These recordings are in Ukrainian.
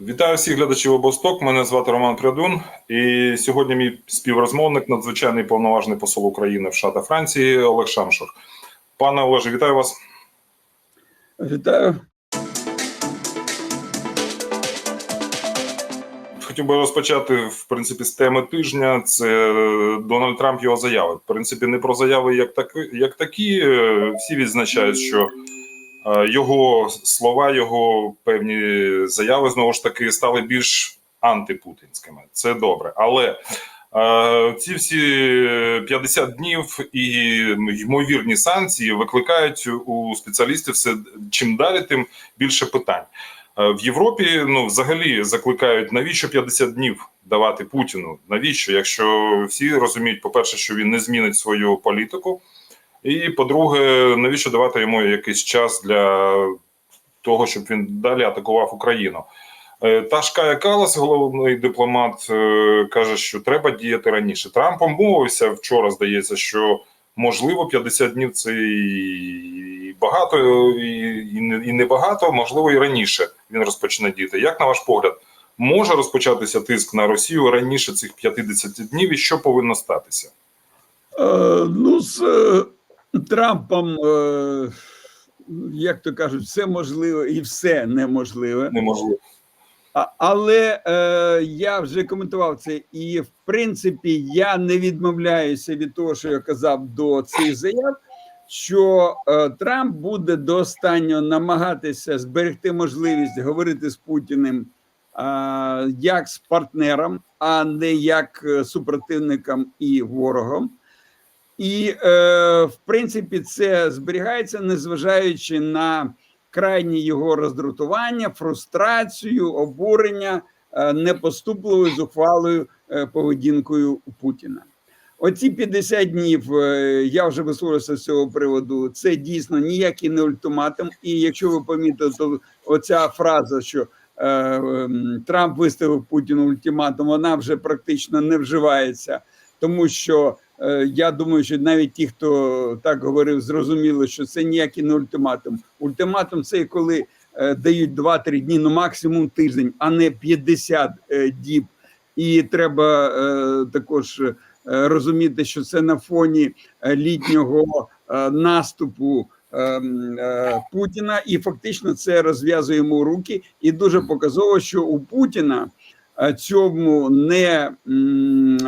Вітаю всіх глядачів обосток. Мене звати Роман Прядун. І сьогодні мій співрозмовник, надзвичайний повноважний посол України в США та Франції Олег Шамшур. Пане Олеже, вітаю вас. Вітаю. Хотів би розпочати в принципі з теми тижня. Це е, Дональд Трамп його заяви. В принципі, не про заяви як таки, як такі. Е, Всі відзначають, що його слова, його певні заяви знову ж таки стали більш антипутінськими. Це добре, але. е, Ці всі 50 днів і ймовірні санкції викликають у спеціалістів все чим далі, тим більше питань. Е, В Європі ну взагалі закликають навіщо 50 днів давати Путіну? Навіщо? Якщо всі розуміють, по-перше, що він не змінить свою політику, і по-друге, навіщо давати йому якийсь час для того, щоб він далі атакував Україну? Е, Та ж Кая Калас, головний дипломат, е, каже, що треба діяти раніше. Трамп обмовився вчора. Здається, що можливо 50 днів це і багато, і, і не багато, можливо, і раніше він розпочне діяти. Як на ваш погляд, може розпочатися тиск на Росію раніше цих 50 днів, і що повинно статися? Е, ну, з е, Трампом, е, як то кажуть, все можливо і все неможливе. Неможливо. Але е, я вже коментував це, і в принципі я не відмовляюся від того, що я казав до цих заяв, що е, Трамп буде до останнього намагатися зберегти можливість говорити з Путіним е, як з партнером, а не як е, супротивником і ворогом. І, е, в принципі, це зберігається, незважаючи на крайнє його роздратування, фрустрацію, обурення е, непоступливою зухвалою е, поведінкою Путіна. Оці 50 днів е, я вже висловився з цього приводу. Це дійсно ніякий не ультиматум. І якщо ви помітили, то оця фраза, що е, ем, Трамп виставив Путіну ультиматум, вона вже практично не вживається, тому що я думаю, що навіть ті, хто так говорив, зрозуміли, що це ніякий не ультиматум. Ультиматум це коли е, дають 2-3 дні, ну максимум тиждень, а не 50 е, діб. І треба е, також е, розуміти, що це на фоні е, літнього е, наступу е, е, Путіна, і фактично це розв'язує йому руки. І дуже показово, що у Путіна е, цьому не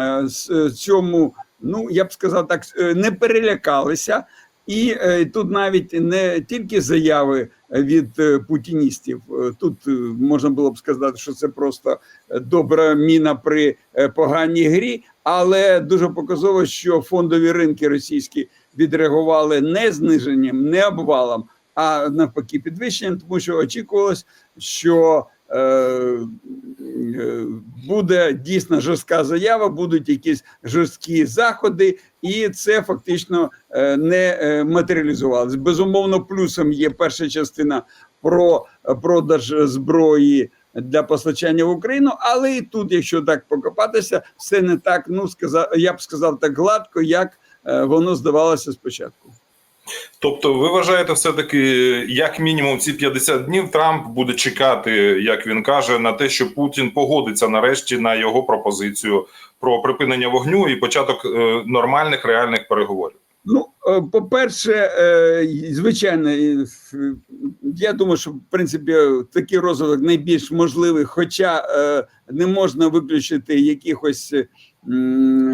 е, цьому, ну я б сказав так, е, не перелякалися. І е, тут навіть не тільки заяви від е, путіністів. Тут можна було б сказати, що це просто добра міна при поганій грі, але дуже показово, що фондові ринки російські відреагували не зниженням, не обвалом, а навпаки, підвищенням, тому що очікувалось, що буде дійсно жорстка заява, будуть якісь жорсткі заходи, і це фактично е, не е, матеріалізувалось. Безумовно, плюсом є перша частина про продаж зброї для постачання в Україну, але і тут, якщо так покопатися, все не так. Ну сказав, я б сказав так гладко, як е, воно здавалося спочатку. Тобто, ви вважаєте, все-таки, як мінімум, ці 50 днів Трамп буде чекати, як він каже, на те, що Путін погодиться нарешті на його пропозицію про припинення вогню і початок е, нормальних реальних переговорів. Ну, е, по-перше, е, звичайно, я думаю, що в принципі такий розвиток найбільш можливий, хоча не можна виключити якихось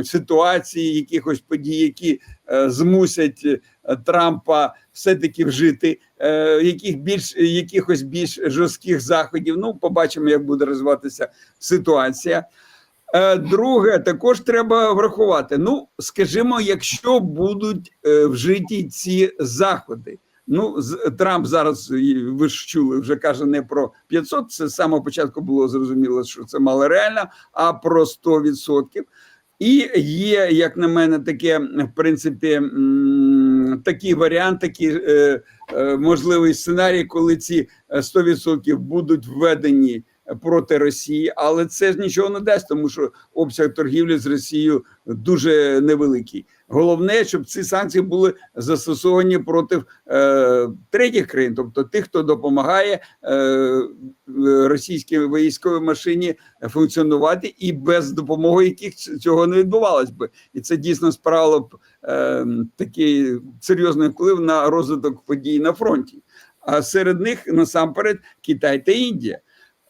ситуацій, якихось подій, які змусять Трампа все-таки вжити е, яких більш якихось більш жорстких заходів. Ну, побачимо, як буде розвиватися ситуація. Е, Друге, також треба врахувати. Ну, скажімо, якщо будуть е, вжиті ці заходи. Ну, Трамп зараз ви ж чули, вже каже не про 500, Це з самого початку було зрозуміло, що це мало реально, а про 100%. І є, як на мене, таке в принципі м, такий варіант, такий е, е, можливий сценарій, коли ці е, 100% будуть введені проти Росії, але це ж нічого не дасть, тому що обсяг торгівлі з Росією дуже невеликий. Головне, щоб ці санкції були застосовані проти е, третіх країн, тобто тих, хто допомагає е, російській військовій машині функціонувати, і без допомоги яких цього не відбувалось би, і це дійсно справило б е, такий серйозний вплив на розвиток подій на фронті. А серед них насамперед Китай та Індія.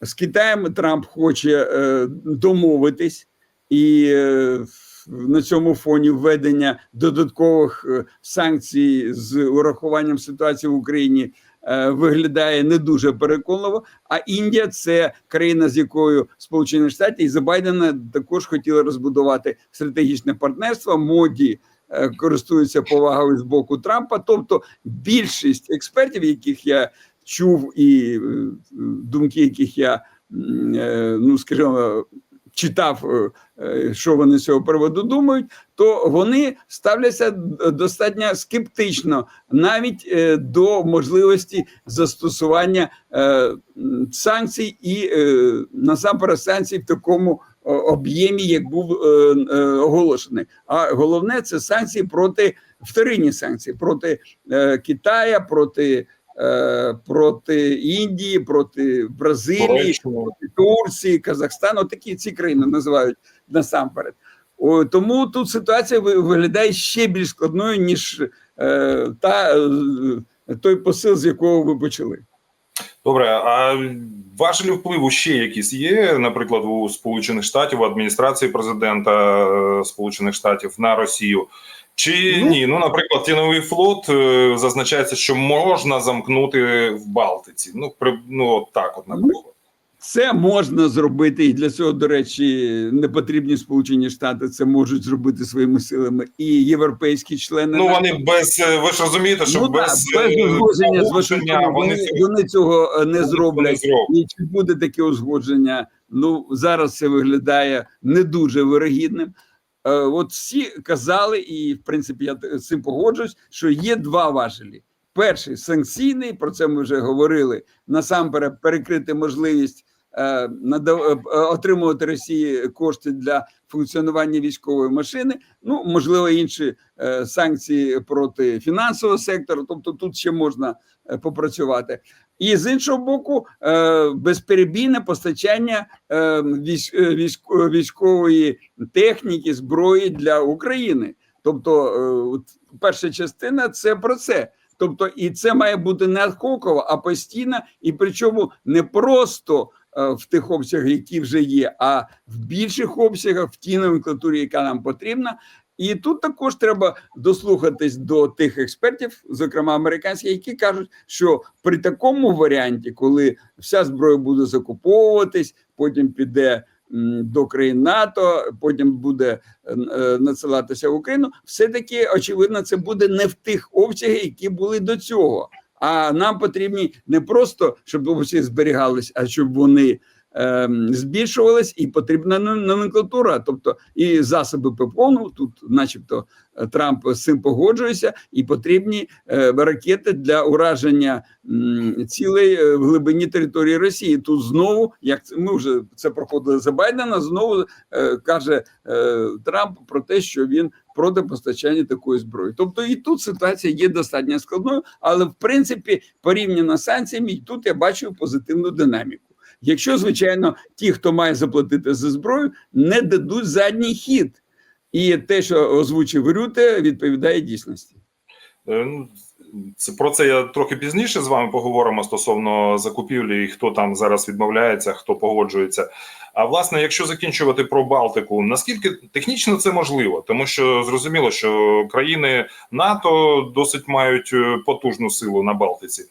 З Китаєм Трамп хоче е, домовитись і. Е, на цьому фоні введення додаткових е, санкцій з урахуванням ситуації в Україні е, виглядає не дуже переконливо. А Індія це країна, з якою Сполучені Штати і за Байдена також хотіли розбудувати стратегічне партнерство. Моді е, користуються повагою з боку Трампа. Тобто, більшість експертів, яких я чув, і думки, яких я ну скажімо читав, е, е, що вони з цього приводу думають, то вони ставляться достатньо скептично навіть е, до можливості застосування санкцій і насамперед санкцій в такому об'ємі, як був оголошений. А головне це санкції проти вторинні санкції проти Китая, проти. Е, Проти Індії, проти Бразилії, Туреччина. Турції, Казахстану, такі ці країни називають насамперед. О, тому тут ситуація ви- виглядає ще більш складною, ніж е, та, е, той посил, з якого ви почали. Добре, а важелі впливу ще якісь є, наприклад, у Сполучених Штатів, у адміністрації президента Сполучених Штатів на Росію. Чи Ну. ні? Ну, наприклад, тіновий флот е, зазначається, що можна замкнути в Балтиці. Ну, при, ну от так, от, наприклад. Це можна зробити, і для цього, до речі, не потрібні Сполучені Штати це можуть зробити своїми силами і європейські члени. Ну вони без е, ви ж розумієте, що ну, без, так, без е, узгодження з Вашингтоном вони вони, цього вони цього е, не зроблять. зроблять. І чи буде таке узгодження? Ну зараз це виглядає не дуже вирогідним. Е, От всі казали, і в принципі я з цим погоджуюсь, що є два важелі. Перший санкційний, про це ми вже говорили. Насамперед, перекрити можливість отримувати Росії кошти для функціонування військової машини. Ну можливо, інші е, санкції проти фінансового сектору. Тобто, тут ще можна е, попрацювати. І з іншого боку, е, безперебійне постачання е, військ, е, військ- військової техніки, зброї для України. Тобто, е, перша частина це про це. Тобто, і це має бути не адхоково, а постійно, і причому не просто е, в тих обсягах, які вже є, а в більших обсягах, в тій номенклатурі, яка нам потрібна. І тут також треба дослухатись до тих експертів, зокрема американських, які кажуть, що при такому варіанті, коли вся зброя буде закуповуватись, потім піде до країн НАТО, потім буде е, е, надсилатися в Україну, все таки очевидно, це буде не в тих обсягах, які були до цього. А нам потрібні не просто щоб усі зберігались, а щоб вони ем, збільшувались, і потрібна но- номенклатура, тобто і засоби ППО, ну тут, начебто, е, Трамп з цим погоджується, і потрібні е, ракети для ураження цілей е, в глибині території Росії. Тут знову, як ми вже це проходили за Байдена, знову каже Трамп про те, що він проти постачання такої зброї. Тобто і тут ситуація є достатньо складною, але в принципі порівняно з санкціями, і тут я бачу позитивну динаміку. Якщо, звичайно, ті, хто має заплатити за зброю, не дадуть задній хід, і те, що озвучив Рюте, відповідає дійсності. Е, ну, Це про це я трохи пізніше з вами поговоримо стосовно закупівлі і хто там зараз відмовляється, хто погоджується. А власне, якщо закінчувати про Балтику, наскільки технічно це можливо, тому що зрозуміло, що країни НАТО досить мають е, потужну силу на Балтиці.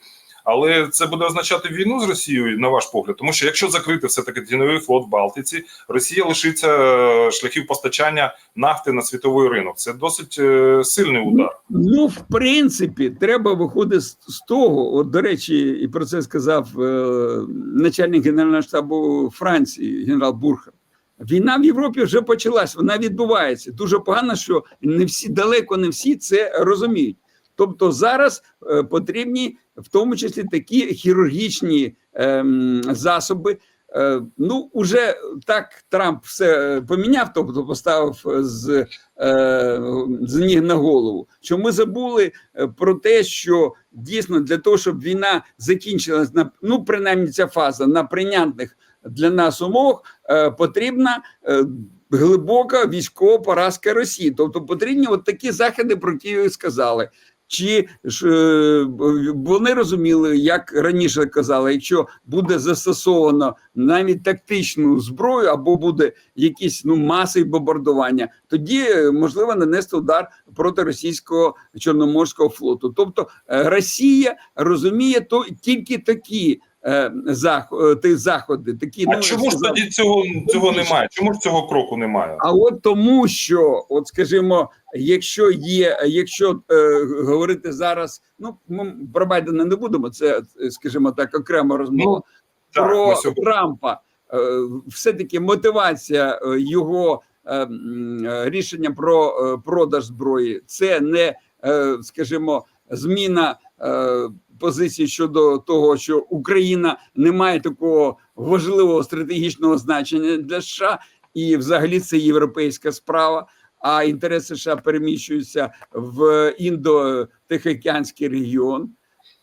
Але це буде означати війну з Росією, на ваш погляд, тому що якщо закрити все таки тіновий флот в Балтиці, Росія лишиться е, шляхів постачання нафти на світовий ринок. Це досить е, сильний удар. Ну, в принципі, треба виходити з, з того. От, до речі, і про це сказав е, начальник генерального штабу Франції, генерал Бурхар. Війна в Європі вже почалась, вона відбувається. Дуже погано, що не всі далеко не всі це розуміють. Тобто зараз е, потрібні в тому числі такі хірургічні ем, засоби, е, ну уже так Трамп все поміняв, тобто поставив з, е, з ніг на голову. Що ми забули е, про те, що дійсно для того, щоб війна закінчилась на ну принаймні ця фаза на прийнятних для нас умовах, е, потрібна. е, Глибока військова поразка Росії, тобто потрібні от такі заходи, про які ви сказали. Чи ж е, вони розуміли, як раніше казали, якщо буде застосовано навіть тактичну зброю, або буде якісь ну маси бомбардування, тоді е, можливо нанести удар проти російського чорноморського флоту. Тобто е, Росія розуміє то тільки такі е, е, ті заходи, такі А ну, чому ж тоді цього, цього немає? Чому ж цього кроку немає? а от тому, що, от скажімо, якщо є, якщо е, говорити зараз, ну ми про Байдена не будемо, це скажімо так, окрема розмова. Так, про сьогодні- Трампа, е, все-таки мотивація е, його е, рішення про е, продаж зброї, це не, е, скажімо, зміна е, позиції щодо того, що Україна не має такого важливого стратегічного значення для США, і взагалі це європейська справа. А інтереси США переміщуються в індо-тихоокеанський регіон.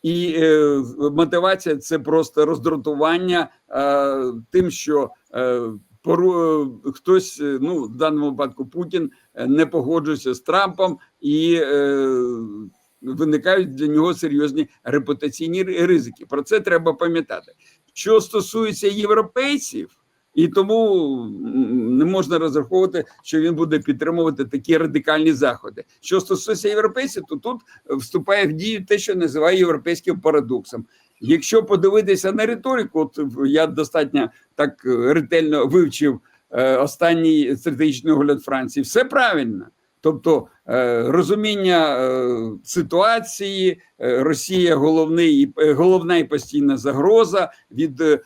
І е, мотивація це просто роздратування е, тим, що е, пору, хтось, е, ну в даному випадку Путін, е, не погоджується з Трампом, і е, виникають для нього серйозні репутаційні ризики. Про це треба пам'ятати. Що стосується європейців. І тому не можна розраховувати, що він буде підтримувати такі радикальні заходи. Що стосується європейців, то тут вступає в дію те, що називає європейським парадоксом. Якщо подивитися на риторику, от я достатньо так е, ретельно вивчив е, останній стратегічний огляд Франції, все правильно. Тобто розуміння е, ситуації, е, Росія головний, е, головна і постійна загроза від е,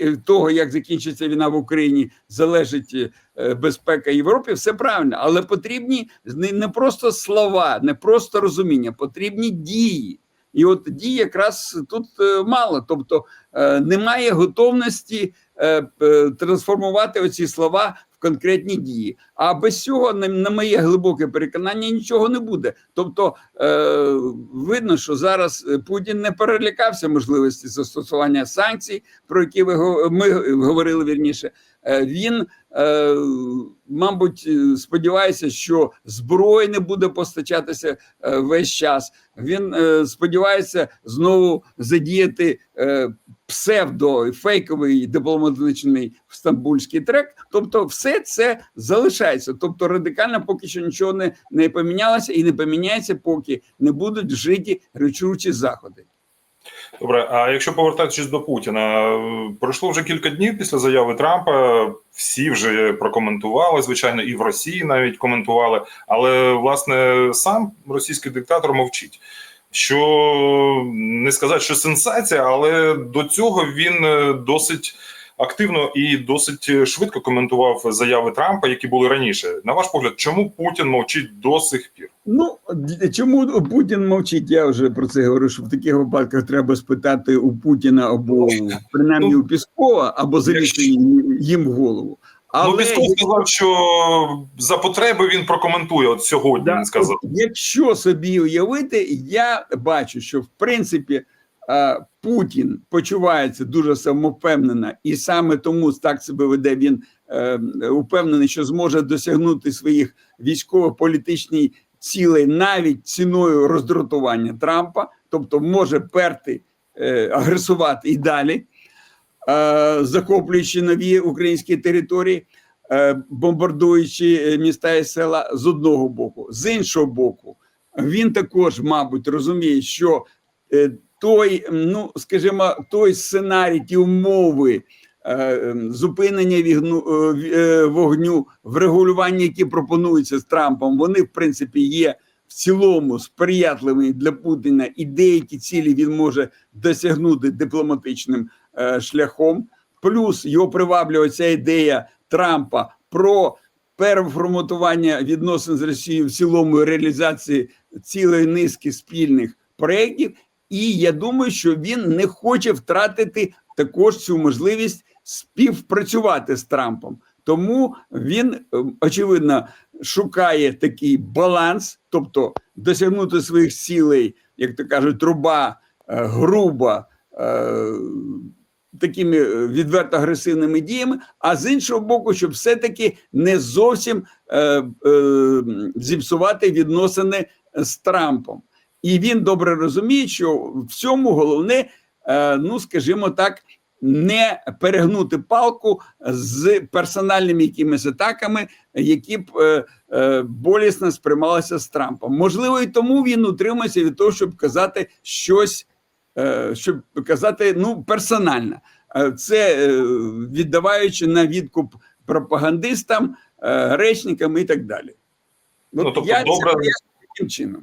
е, того, як закінчиться війна в Україні, залежить е, безпека Європи, все правильно, але потрібні не, просто слова, не просто розуміння, потрібні дії. І от дій якраз тут е, мало. Тобто е, немає готовності е, е, трансформувати оці слова конкретні дії. А без цього, на, моє глибоке переконання, нічого не буде. Тобто е, видно, що зараз е, Путін не перелякався можливості застосування санкцій, про які ви ми говорили вірніше. Е, Він, е, мабуть, сподівається, що зброї не буде постачатися весь час. Він сподівається знову задіяти е, псевдо фейковий дипломатичний стамбульський трек. Тобто, все це залишається. Тобто, радикально поки що нічого не, не помінялося і не поміняється, поки не будуть вжиті речучі заходи. Добре, а якщо повертатися до Путіна, пройшло вже кілька днів після заяви Трампа. Всі вже прокоментували, звичайно, і в Росії навіть коментували. Але власне сам російський диктатор мовчить. Що не сказати, що сенсація, але до цього він е, досить активно і досить швидко коментував заяви Трампа, які були раніше. На ваш погляд, чому Путін мовчить до сих пір? Ну чому Путін мовчить? Я вже про це говорю. що в таких випадках треба спитати у Путіна або принаймні у Піскова, або залізти їм в голову. Ну, Пісков сказав, що за потреби він прокоментує. От сьогодні Да, він сказав. Якщо собі уявити, я бачу, що в принципі е, Путін почувається дуже самовпевнено, і саме тому так себе веде. Він е, упевнений, що зможе досягнути своїх військово-політичних цілей навіть ціною роздратування Трампа, тобто може перти е, агресувати і далі, захоплюючи нові українські території е, бомбардуючи е, міста і села з одного боку, з іншого боку, він також, мабуть, розуміє, що е, той, ну скажімо, той сценарій, ті умови е, зупинення вігну, е, ві- е, вогню, врегулювання, які пропонуються з Трампом, вони в принципі є. В цілому сприятливий для Путіна і деякі цілі він може досягнути дипломатичним е, шляхом. Плюс його приваблює ця ідея Трампа про переформатування відносин з Росією в цілому реалізації цілої низки спільних проєктів. І я думаю, що він не хоче втратити також цю можливість співпрацювати з Трампом. Тому він е, очевидно шукає такий баланс, тобто досягнути своїх цілей, як то кажуть, труба е, груба. Е, Такими е, відверто агресивними діями, а з іншого боку, щоб все-таки не зовсім е, е, зіпсувати відносини з Трампом. І він добре розуміє, що в цьому головне, е, ну скажімо так, не перегнути палку з персональними якимись атаками, які б е, е, болісно сприймалися з Трампом. Можливо, і тому він утримується від того, щоб казати щось, е, щоб казати ну персонально. Е, Це е, віддаваючи на відкуп пропагандистам, е, речникам і так далі. Ну, тобто я добре- таким чином.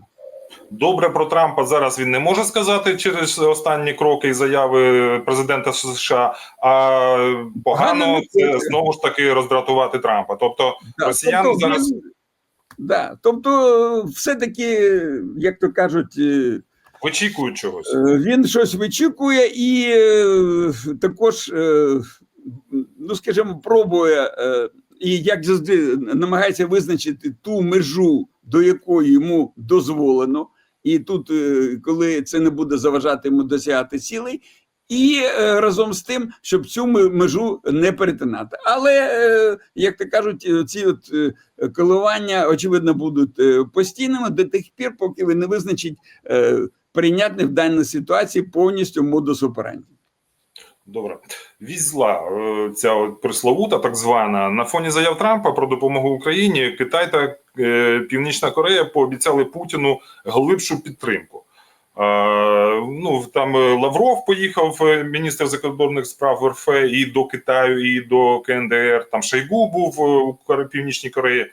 Добре про Трампа зараз він не може сказати через останні кроки і заяви президента США. А Погано це знову ж таки роздратувати Трампа. Тобто Да, росіяни тобто зараз да, тобто, все-таки, як то кажуть, вичікують чогось. е, він щось вичікує і е, також, е, ну скажімо, пробує і як завжди намагається визначити ту межу, до якої йому дозволено. І тут, коли це не буде заважати йому досягати цілей, і разом з тим, щоб цю межу не перетинати. Але як то кажуть, ці от коливання очевидно будуть постійними до тих пір, поки ви не визначить прийнятний в даній ситуації повністю модус операнді. Добре, вісь зла е, ця от так звана на фоні заяв Трампа про допомогу Україні. Китай та е, Північна Корея пообіцяли Путіну глибшу підтримку. Е, ну там Лавров поїхав, міністр закордонних справ РФ, і до Китаю, і до КНДР. Там Шойгу був у Північній Кореї.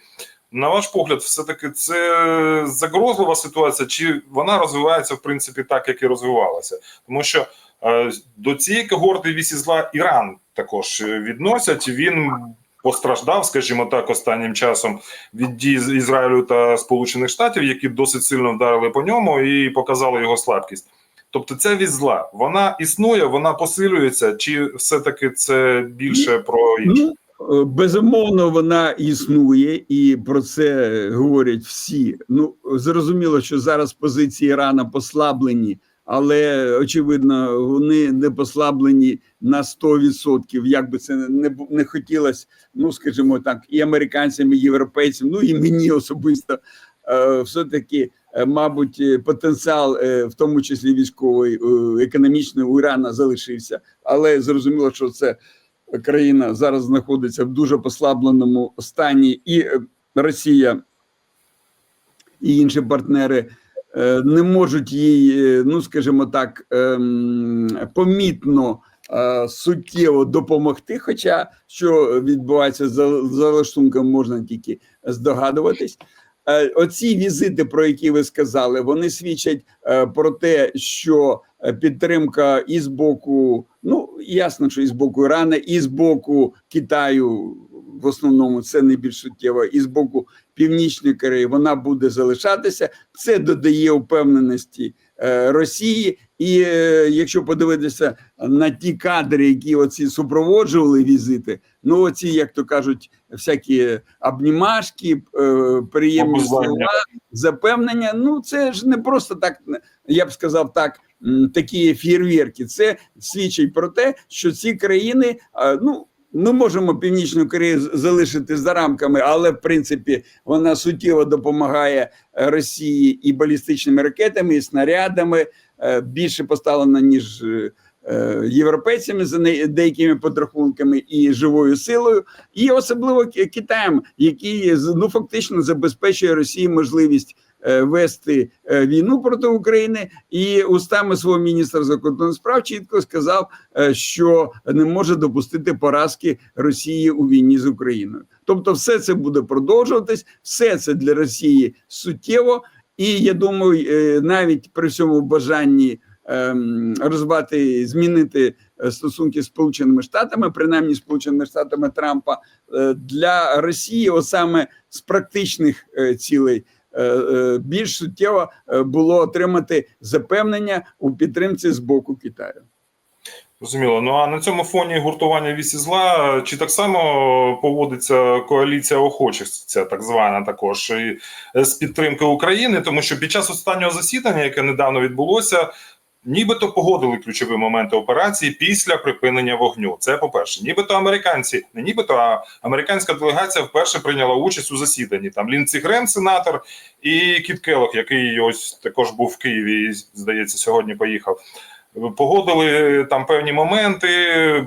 На ваш погляд, все-таки це загрозлива ситуація, чи вона розвивається в принципі так, як і розвивалася? Тому що е, до цієї когорти вісі зла Іран також відносять. Він постраждав, скажімо так, останнім часом від дій Ізраїлю та Сполучених Штатів, які досить сильно вдарили по ньому і показали його слабкість. Тобто, ця вісь зла, вона існує, вона посилюється, чи все-таки це більше про інше? Е, безумовно, вона існує, і про це говорять всі. Ну, зрозуміло, що зараз позиції Ірана послаблені, але очевидно, вони не послаблені на 100%, як би це не, не хотілося, ну скажімо так, і американцям, і європейцям, ну і мені особисто. Е, все-таки, е, мабуть, потенціал, в тому числі військовий, економічний у Ірана залишився, але зрозуміло, що це країна зараз знаходиться в дуже послабленому стані, і е, Росія і інші партнери е, не можуть їй, е, ну скажімо так, ем, помітно. Суттєво допомогти, хоча що відбувається за, за лаштунком, можна тільки здогадуватись. Оці візити, про які ви сказали, вони свідчать про те, що підтримка і з боку, ну ясно, що і з боку Ірана, і з боку Китаю, в основному це найбільш суттєво, і з боку Північної Кореї вона буде залишатися. Це додає впевненості е, Росії. І е, якщо подивитися на ті кадри, які оці супроводжували візити, ну оці, як то кажуть, всякі обнімашки, е, приємні слова, запевнення. Ну це ж не просто так, я б сказав так. Такі фєрверки, це свідчить про те, що ці країни, ну ми можемо Північну Корею залишити за рамками, але в принципі вона суттєво допомагає е, Росії і балістичними ракетами, і снарядами е, більше поставлена ніж е, європейцями за деякими подрахунками і живою силою, і особливо Китаєм, який ну фактично забезпечує Росії можливість. Е, Вести е, війну проти України, і устами свого міністра закордонних справ чітко сказав, е, що не може допустити поразки Росії у війні з Україною. Тобто, все це буде продовжуватись, все це для Росії суттєво. І я думаю, навіть при всьому бажанні ем, розвивати, змінити стосунки з Сполученими Штатами, принаймні Сполученими Штатами Трампа, для Росії, от саме з практичних цілей. Е, е, Більш суттєво е, було отримати запевнення у підтримці з боку Китаю. Зрозуміло. Ну а на цьому фоні гуртування вісі зла чи так само поводиться коаліція охочих, ця так звана також і з підтримки України, тому що під час останнього засідання, яке недавно відбулося, нібито погодили ключові моменти операції після припинення вогню. Це по-перше, нібито американці, не нібито, а американська делегація вперше прийняла участь у засіданні. Там Лінці Грем, сенатор, і Кіт Келлог, який ось також був в Києві, і, здається, сьогодні поїхав. Погодили там певні моменти.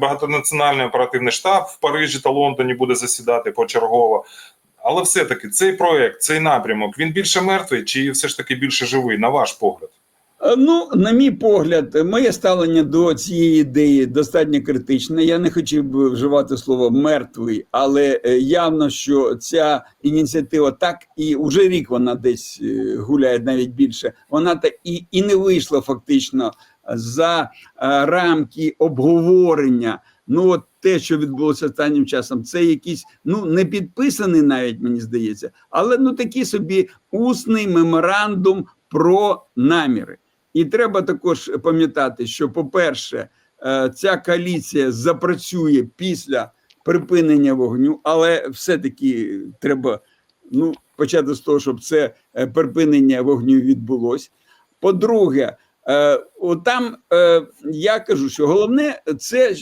Багатонаціональний оперативний штаб в Парижі та Лондоні буде засідати почергово. Але все-таки цей проект, цей напрямок, він більше мертвий чи все ж таки більше живий, на ваш погляд? Е, Ну, на мій погляд, моє ставлення до цієї ідеї достатньо критичне. Я не хотів би вживати слово мертвий, але е, явно, що ця ініціатива так і вже рік вона десь е, гуляє навіть більше. Вона так і, і не вийшла фактично за рамки обговорення. Ну, от те, що відбулося останнім часом, це якийсь ну не підписаний, навіть мені здається, але ну такий собі усний меморандум про наміри. І треба також пам'ятати, що, по-перше, е, ця коаліція запрацює після припинення вогню, але все-таки треба ну, почати з того, щоб це е, припинення вогню відбулось. По-друге, е, там я кажу, що головне це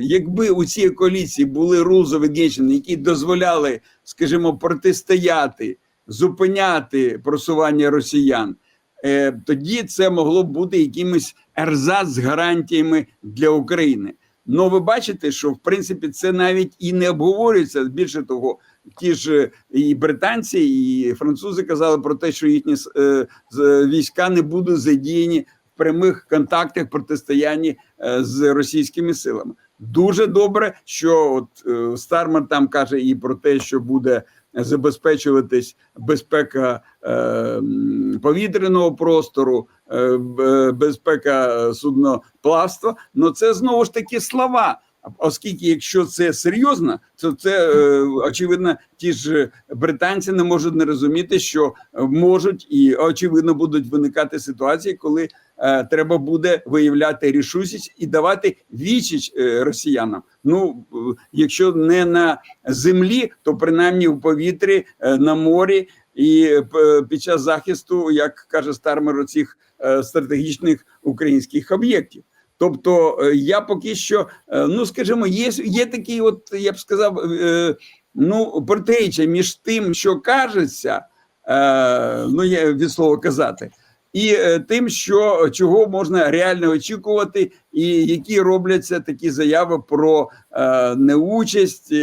якби у цій коаліції були rules of які дозволяли, скажімо, протистояти, зупиняти просування росіян. Е, тоді це могло бути якимось ерзац з гарантіями для України. Ну, ви бачите, що в принципі це навіть і не обговорюється. Більше того, ті ж і британці, і французи казали про те, що їхні е, війська не будуть задіяні в прямих контактах протистоянні е, з російськими силами. Дуже добре, що от Стармер там каже і про те, що буде забезпечуватись безпека е, повітряного простору, е, безпека судноплавства. Ну це знову ж таки слова. Оскільки, якщо це серйозно, то це е, очевидно, ті ж британці не можуть не розуміти, що можуть і очевидно будуть виникати ситуації, коли е, треба буде виявляти рішучість і давати відсіч е, росіянам. Ну якщо не на землі, то принаймні в повітрі, на морі і під час захисту, як каже Стармер, цих стратегічних українських об'єктів. Тобто е, я поки що, е, ну скажімо, є, є такий, от я б сказав, е, ну протиріччя між тим, що кажеться, ну я від слова казати, і тим, що чого можна реально очікувати, і які робляться такі заяви про неучасть,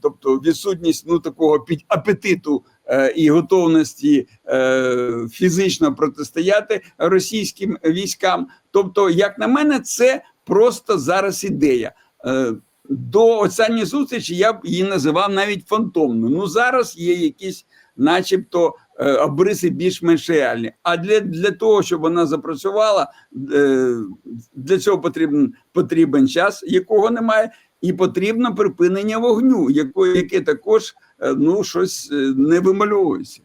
тобто відсутність ну такого апетиту і готовності е, фізично протистояти російським військам. Тобто, як на мене, це просто зараз ідея. Е, До останньої зустрічі я б її називав навіть фантомною. Ну зараз є якісь, начебто, е, обриси більш-менш реальні. А для, для того, щоб вона запрацювала, е, для цього потрібен потрібен час, якого немає, і потрібно припинення вогню, яке також е, ну щось е, не вимальовується.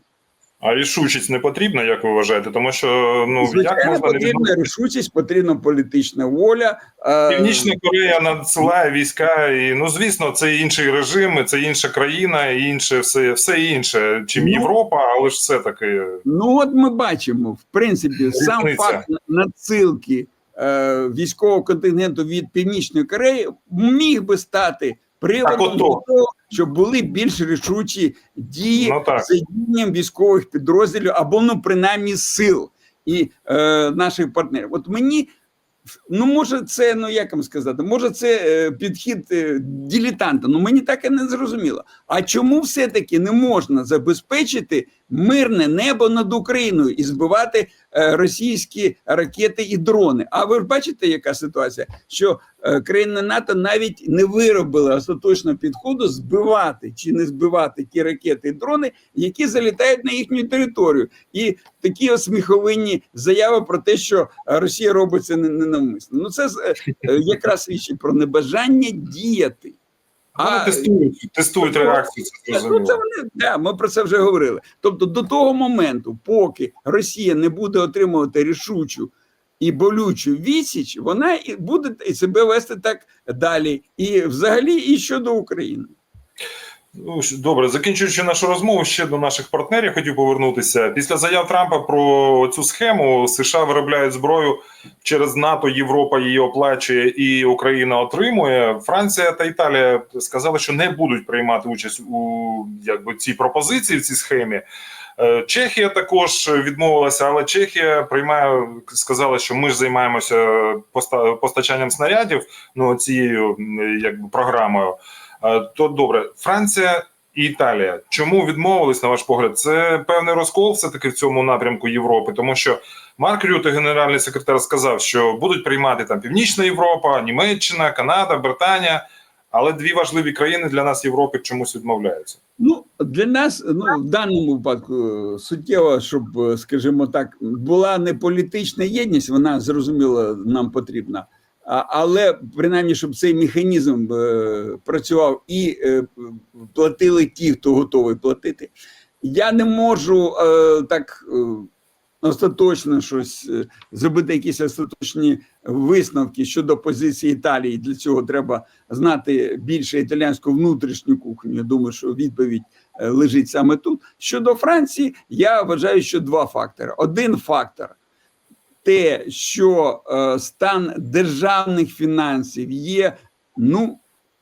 А рішучість не потрібна, як ви вважаєте? Тому що ну як Звичайно, можна не потрібна рішучість, потрібна політична воля. е, Північна Корея надсилає війська, і ну звісно, це інший режим, це інша країна, інше все, все інше, чим Ну, Європа, але ж все таки Ну от ми бачимо, в принципі, сам Різниця. факт надсилки е, військового контингенту від Північної Кореї міг би стати приводом до того, щоб були більш рішучі дії Ну задіянням військових підрозділів або ну принаймні сил і е, наших партнерів. От мені. Ну, може, це ну як вам сказати, може, це е, підхід е, дилетанта. Ну мені так і не зрозуміло. А чому все-таки не можна забезпечити мирне небо над Україною і збивати е, російські ракети і дрони? А ви ж бачите, яка ситуація? Що е, країни НАТО навіть не виробили остаточного підходу збивати чи не збивати ті ракети і дрони, які залітають на їхню територію, і такі ось сміховинні заяви про те, що Росія робить це не- ненавмисно. Ну це е, якраз свідчить про небажання діяти. А, тестують, тестують реакцію. Це Ну, це вони, да, ми про це вже говорили. Тобто, до того моменту, поки Росія не буде отримувати рішучу і болючу відсіч, вона і буде себе вести так далі. І взагалі, і щодо України. Ну, добре, закінчуючи нашу розмову, ще до наших партнерів хотів повернутися. Після заяв Трампа про цю схему США виробляють зброю через НАТО, Європа її оплачує і Україна отримує. Франція та Італія сказали, що не будуть приймати участь у якби цій пропозиції в цій схемі. Е, Чехія також відмовилася, але Чехія приймає, сказала, що ми ж займаємося поста- постачанням снарядів ну цією якби програмою. То добре, Франція і Італія. Чому відмовились, на ваш погляд? Це певний розкол все-таки в цьому напрямку Європи, тому що Марк Рюте, генеральний секретар, сказав, що будуть приймати там Північна Європа, Німеччина, Канада, Британія. Але дві важливі країни для нас Європи чомусь відмовляються. Ну, для нас ну, в даному випадку е, суттєво, щоб, е, скажімо так, була не політична єдність, вона зрозуміло нам потрібна. Але принаймні, щоб цей механізм е, працював і е, платили ті, хто готовий платити. Я не можу е, так остаточно щось зробити, якісь остаточні висновки щодо позиції Італії. Для цього треба знати більше італійську внутрішню кухню. Я думаю, що відповідь лежить саме тут. Щодо Франції, я вважаю, що два фактори. Один фактор те, що е, стан державних фінансів є ну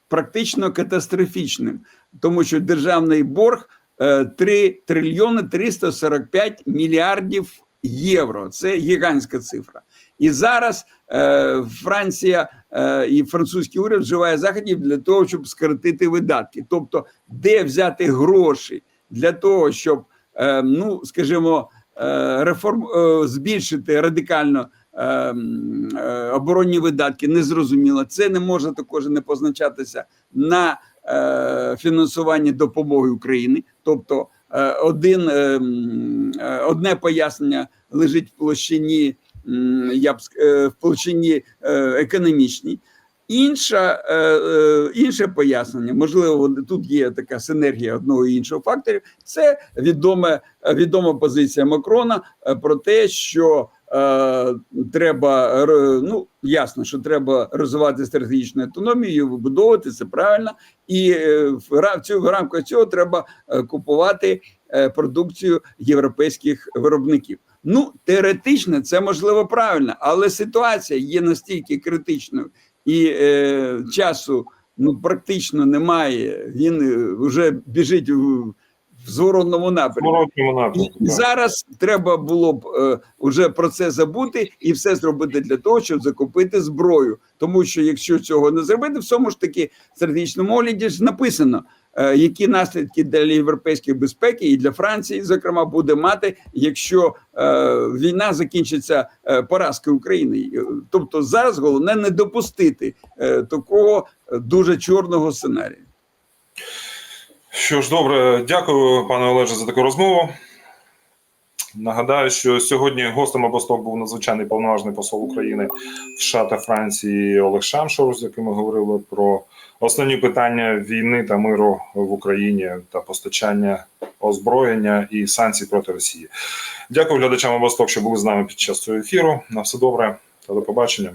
практично катастрофічним, тому що державний борг е, 3 трильйони 345 мільярдів євро. Це гігантська цифра. І зараз е, Франція е, і французький уряд вживає заходів для того, щоб скоротити видатки. Тобто, де взяти гроші для того, щоб, е, ну скажімо, е, реформ е, збільшити радикально е, е, оборонні видатки, незрозуміло. Це не може також не позначатися на е, фінансуванні допомоги Україні. Тобто, е, один, е, е, одне пояснення лежить в площині, я б е, в площині е, економічній. Інша, е, е, інше пояснення, можливо, тут є така синергія одного і іншого факторів. Це відоме, відома позиція Макрона е, про те, що е, треба ну ясно, що треба розвивати стратегічну автономію, вибудовувати це правильно, і в цю в рамках цього треба купувати продукцію європейських виробників. Ну теоретично це можливо правильно, але ситуація є настільки критичною і е, часу ну практично немає. Він е, вже біжить в, в зворотному напрямку. І, напрямку. і так. зараз треба було б е, уже про це забути і все зробити для того, щоб закупити зброю. Тому що якщо цього не зробити, в цьому ж таки стратегічному огляді ж написано, які наслідки для європейської безпеки і для Франції, зокрема, буде мати, якщо е, війна закінчиться е, поразкою України. Е, Тобто зараз головне не допустити е, такого е, дуже чорного сценарію. Що ж, добре, дякую, пане Олеже, за таку розмову. Нагадаю, що сьогодні гостем обосток був надзвичайний повноважний посол України в США та Франції Олег Шамшур, з яким ми говорили про основні питання війни та миру в Україні та постачання озброєння і санкцій проти Росії. Дякую глядачам обосток, що були з нами під час цього ефіру. На все добре та до побачення.